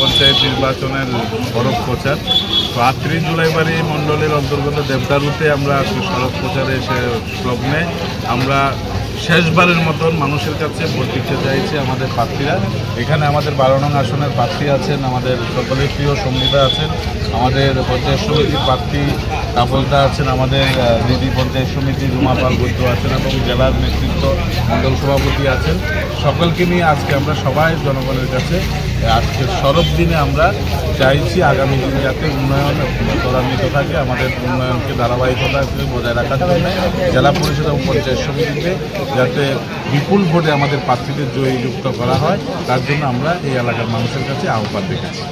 পঞ্চায়েত নির্বাচনের সড়ক প্রচার। তো আটত্রিশ জুলাইবাড়ি মণ্ডলের অন্তর্গত দেবদারুতে আমরা সড়ক প্রচারে সে লগ্নে আমরা শেষবারের মতন মানুষের কাছে ভোট দিতে চাইছি আমাদের প্রার্থীরা। এখানে আমাদের বারো নং আসনের প্রার্থী আছেন, আমাদের সকলের প্রিয় সঙ্গীতা আছেন, আমাদের পঞ্চায়েত সমিতির প্রার্থী কাপলদা আছেন, আমাদের দিদি পঞ্চায়েত সমিতি রুমা পাল বৈদ্য আছেন এবং জেলার নেতৃত্ব মণ্ডল সভাপতি আছেন। সকলকে নিয়ে আজকে আমরা সবাই জনগণের কাছে আজকে সরব দিনে আমরা চাইছি আগামী দিন যাতে উন্নয়ন ত্বরান্বিত থাকে আমাদের উন্নয়নকে ধারাবাহিকতা বজায় রাখার জন্য জেলা পরিষদ এবং পঞ্চায়েত সমিতিতে যাতে বিপুল ভোটে আমাদের প্রার্থীদের জয়ী যুক্ত করা হয়, তার জন্য আমরা এই এলাকার মানুষের কাছে আহ্বান রেখেছি